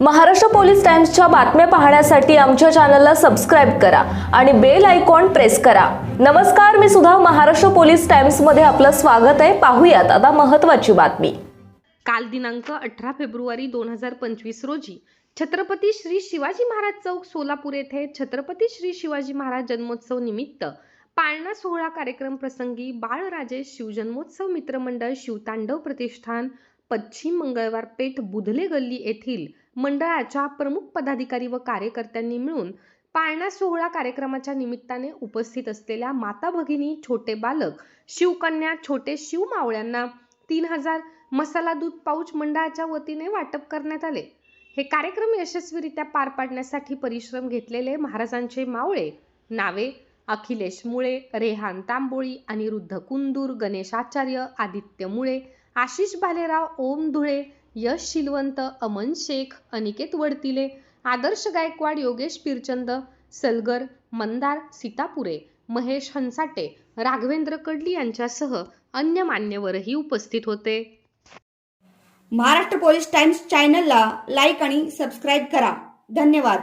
Maharashtra police टाइम्सच्या बातम्या पाहण्यासाठी आमच्या चॅनलला सबस्क्राईब करा आणि बेल आयकॉन प्रेस करा. नमस्कार मी सुद्धा महाराष्ट्र पोलीस टाइम्समध्ये आपलं स्वागत आहे. पाहूयात आता महत्त्वाची बातमी. काल दिनांक अठरा फेब्रुवारी दोन हजार पंचवीस रोजी छत्रपती श्री शिवाजी महाराज चौक सोलापूर येथे छत्रपती श्री शिवाजी महाराज जन्मोत्सव निमित्त पाळणा सोहळा कार्यक्रम प्रसंगी बाळराजे शिवजन्मोत्सव मित्रमंडळ शिवतांडव प्रतिष्ठान पश्चिम मंगळवार पेठ बुधले गल्ली येथील मंडळाच्या प्रमुख पदाधिकारी व कार्यकर्त्यांनी मिळून पाळणा सोहळा कार्यक्रमाच्या निमित्ताने उपस्थित असलेल्या माता भगिनी छोटे बालक शिवकन्या छोटे शिव मावळ्यांना तीन हजार मसाला दूध पाऊच मंडळाच्या वतीने वाटप करण्यात आले. हे कार्यक्रम यशस्वीरित्या पार पाडण्यासाठी परिश्रम घेतलेले महाराजांचे मावळे नावे अखिलेश मुळे रेहान तांबोळी अनिरुद्ध कुंदूर गणेश आचार्य आदित्य मुळे आशिष भालेराव ओम धुळे यश शिलवंत अमन शेख अनिकेत वडतिले आदर्श गायकवाड योगेश पिरचंद सलगर मंदार सीतापुरे महेश हंसाटे राघवेंद्र कडली यांच्यासह अन्य मान्यवरही उपस्थित होते. महाराष्ट्र पोलीस टाइम्स चॅनलला लाईक आणि सबस्क्राईब करा. धन्यवाद.